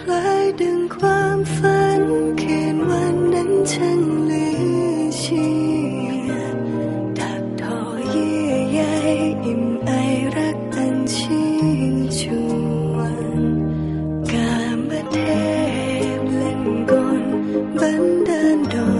คล้ายดึงความฝันคืนวันนั้นฉันลือชื่อถักทอเยื่อใยอิ่มไอรักอันชื่นชวนกามเทพเล่นกลบันดาลดอน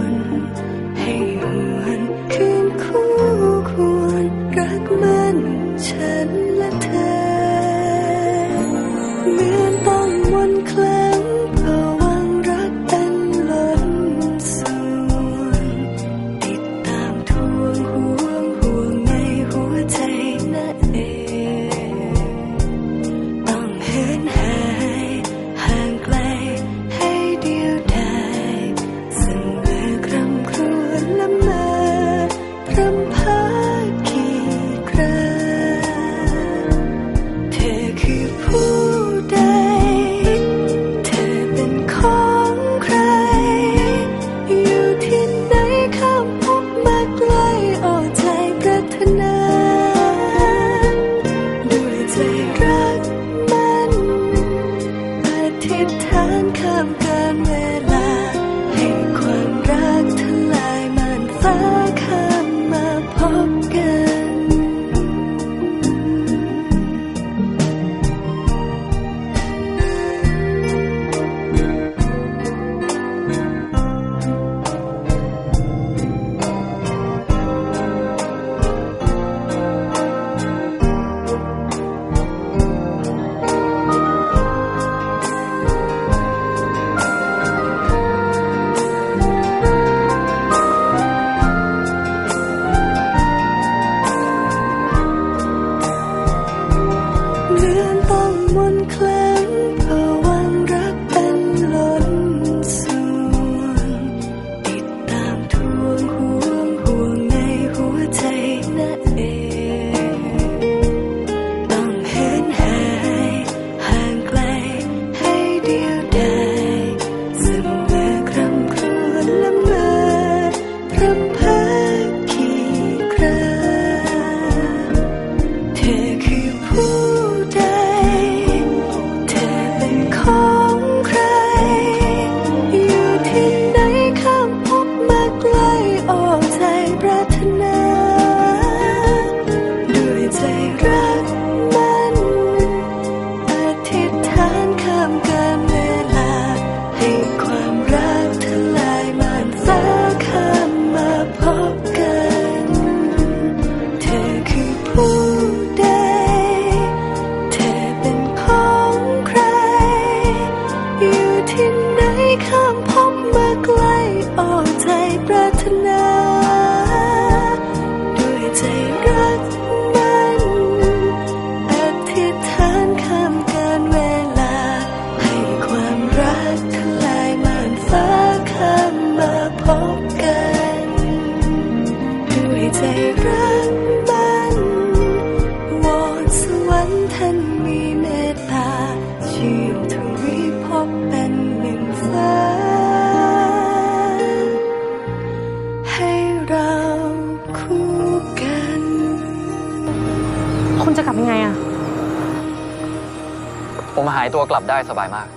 ผมหายตัวกลับได้สบายมาก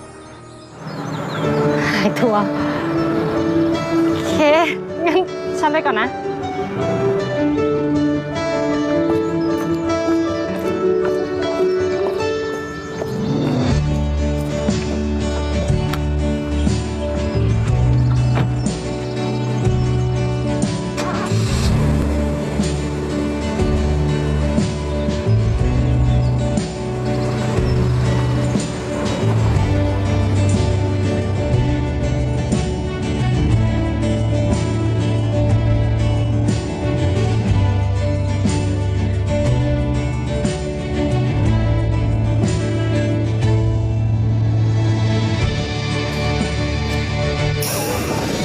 หายตัว เค งั้นฉันไปก่อนนะ